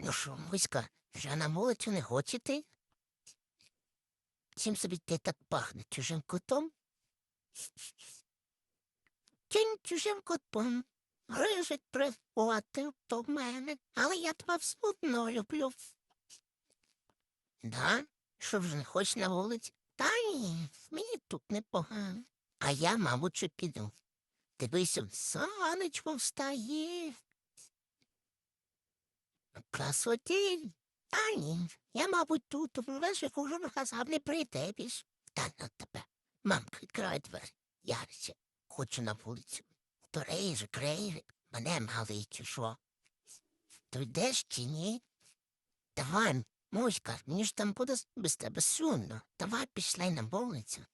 Ну що, Муська, вже на вулицю не хочете? Чим собі те так пахне чужим котом? Кінь чужим котом. Грижить прихватив то в мене, але я тебе все одно люблю. Да? Що вже не хочеш на вулиці? Та ні, мені тут непогано. А я, мабуть, піду. Дивись, он сонечко встає. Красотінь. Та ні, я, мабуть, тут лише хожу на казав, не прийде більш. Та на тебе. Мамка, відкривай двері. Я ще хочу на вулицю. То рейжик, рейжик, мене малий чи що. То йдеш чи ні? Давай, Муська, мені ж там буде без тебе сумно. Давай пішли на вулицю.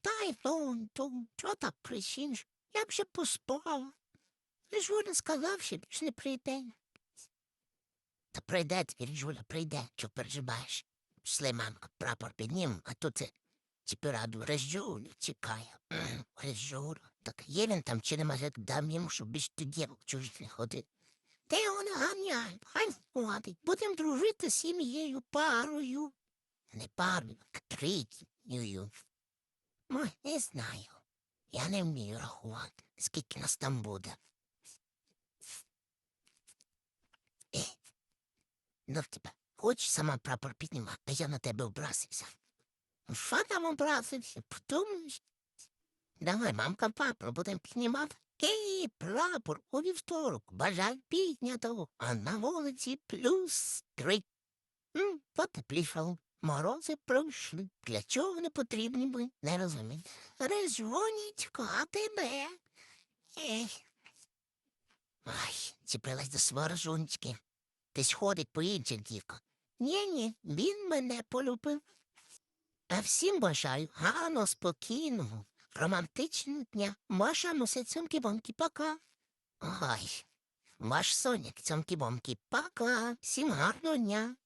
Та й то, то, чого так причиниш? Я б ще поспав. Ти ж сказав, що не прийде. Та прийде твір, Жуля, прийде, що переживаєш. Пішли, мамка, прапор піднім, а тут це раду Режжулю чекає. Режжулю. Так є він там чи нема, як дам йому, щоб більш до дівок чужих не ходив. Та його не хай ходить. Будем дружити з сім'єю парою. Не парою, а трійкою. Ой, не знаю. Я не вмію рахувати, скільки нас там буде. Ну тебе, хочеш сама прапор підніма, а я на тебе образився. Що там образився? Подумаєш? Давай, мамка, прапор будемо піднімати. Ей, прапор у вівторок, бажаю піднятого, а на вулиці плюс три. Потеплішало. Морози пройшли. Для чого не потрібні ми? Не розумію. Резвоніть, а ти де? Ех. Ай, чіпилась до сворожунечки. Десь ходить по інших дівках. Ні-ні, він мене полюбив. А всім бажаю гарно, спокійного, романтичного дня. Маша мусить цьомки-бомки, пока. Ой, ваш соняк цьомки-бомки, пока. Всім гарного дня.